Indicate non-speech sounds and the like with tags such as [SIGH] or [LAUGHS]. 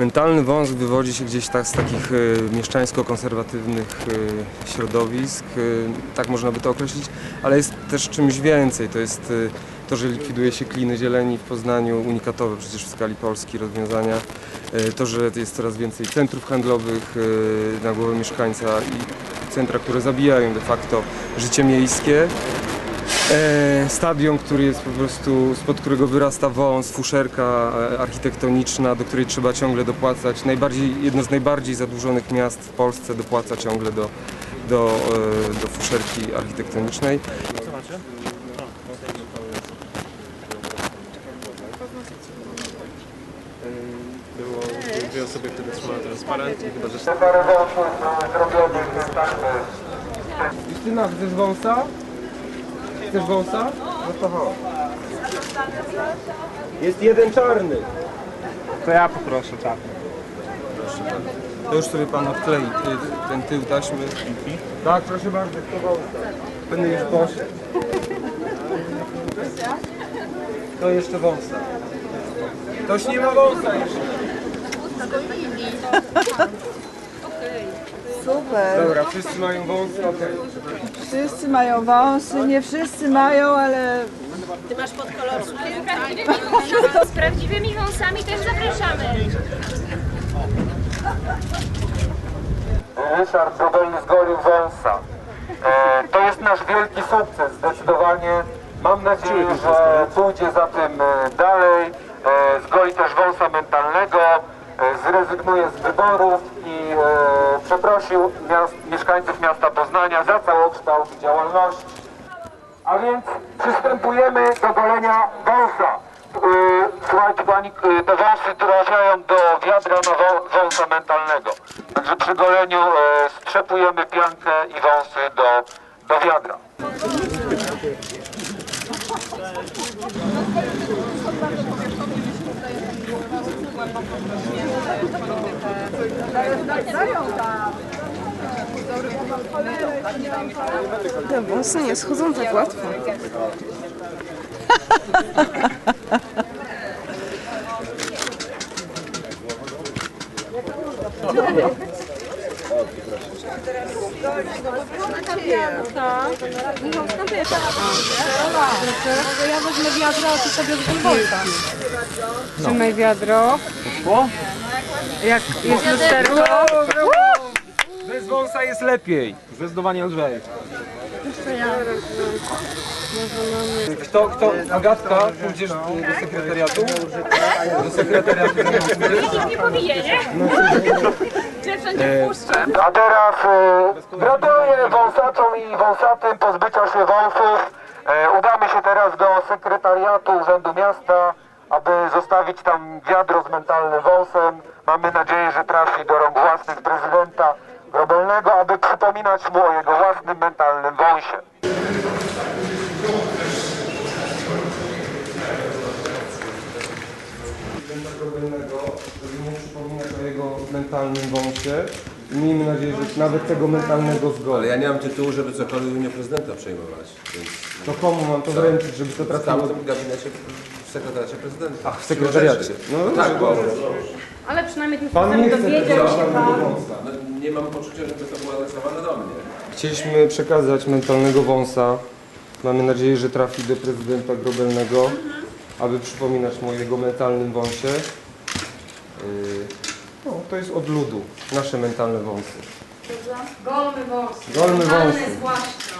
Mentalny wąs wywodzi się gdzieś tak z takich y, mieszczańsko-konserwatywnych y, środowisk, y, tak można by to określić, ale jest też czymś więcej. To jest to, że likwiduje się kliny zieleni w Poznaniu, unikatowe przecież w skali Polski rozwiązania. To, że jest coraz więcej centrów handlowych na głowę mieszkańca i centra, które zabijają de facto życie miejskie. E, stadion, który jest po prostu, spod którego wyrasta wąs, fuszerka e, architektoniczna, do której trzeba ciągle dopłacać. Najbardziej, jedno z najbardziej zadłużonych miast w Polsce dopłaca ciągle do, do, e, do fuszerki architektonicznej. Było dwie osoby, które trzymały transparent i chyba że Justyna, chcesz wąsa? Chcesz wąsa? No to chodź. Jest jeden czarny. To ja poproszę czarny. To już sobie pan odklei ty- ten tył taśmy. Tak, proszę bardzo, kto wąsa? Będę już poszedł. To jeszcze wąsa. Ktoś nie ma wąsa jeszcze. Super. Dobra, wszyscy mają wąsy, okej. Wszyscy mają wąsy, nie wszyscy mają, ale Z prawdziwymi wąsami też zapraszamy. Ryszard Dubel zgolił wąsa. E, to jest nasz wielki sukces, zdecydowanie. Mam nadzieję, że pójdzie za tym e, dalej. E, zgoi też wąsa mentalnego, e, zrezygnuje z wyborów e, przeprosił miast, mieszkańców miasta Poznania za całokształt działalności. A więc przystępujemy do golenia wąsa. Yy, Słuchajcie pani, yy, te wąsy trafiają do wiadra na wą- wąsa mentalnego. Także przy goleniu yy, strzepujemy piankę i wąsy do, do wiadra. Te wąsy nie schodzą tak łatwo. [LAUGHS] Ja wezmę wiadro, a ty sobie z wąsa. Trzymaj wiadro. Jak jest lusterko. Bez wąsa jest lepiej. Zdecydowanie lżej. Kto, kto, Agatka, pójdziesz do sekretariatu? Do sekretariatu. Nikt nie pobije, nie? [LAUGHS] Wpuszczę. A teraz gratuluję wąsaczom i wąsatym pozbycia się wąsów. E, udamy się teraz do sekretariatu Urzędu Miasta, aby zostawić tam wiadro z mentalnym wąsem. Mamy nadzieję, że trafi do rąk własnych prezydenta Grobelnego, aby przypominać mu o jego własnym mentalnym wąsie. prezydenta Grobelnego, żeby mu jego mentalnym wąsie. I miejmy nadzieję, że nawet tego mentalnego Ale zgoli. ja nie mam tytułu, żeby cokolwiek mnie prezydenta przejmować, więc To komu mam to wręczyć, żeby to w trafiło? tamtym gabinecie, w sekretariacie prezydenta. Ach, w sekretariacie. No, No tak, bo Ale przynajmniej tym Pan nie sposobem chce dowiedział tego się pan. wąsa. no, nie mam poczucia, żeby to było adresowane do mnie. Chcieliśmy przekazać mentalnego wąsa. Mamy nadzieję, że trafi do prezydenta Grobelnego, aby przypominać mu o jego mentalnym wąsie. Yy, No, to jest od ludu, nasze mentalne wąsy. Golmy wąsy. Golmy wąsy. zwłaszcza.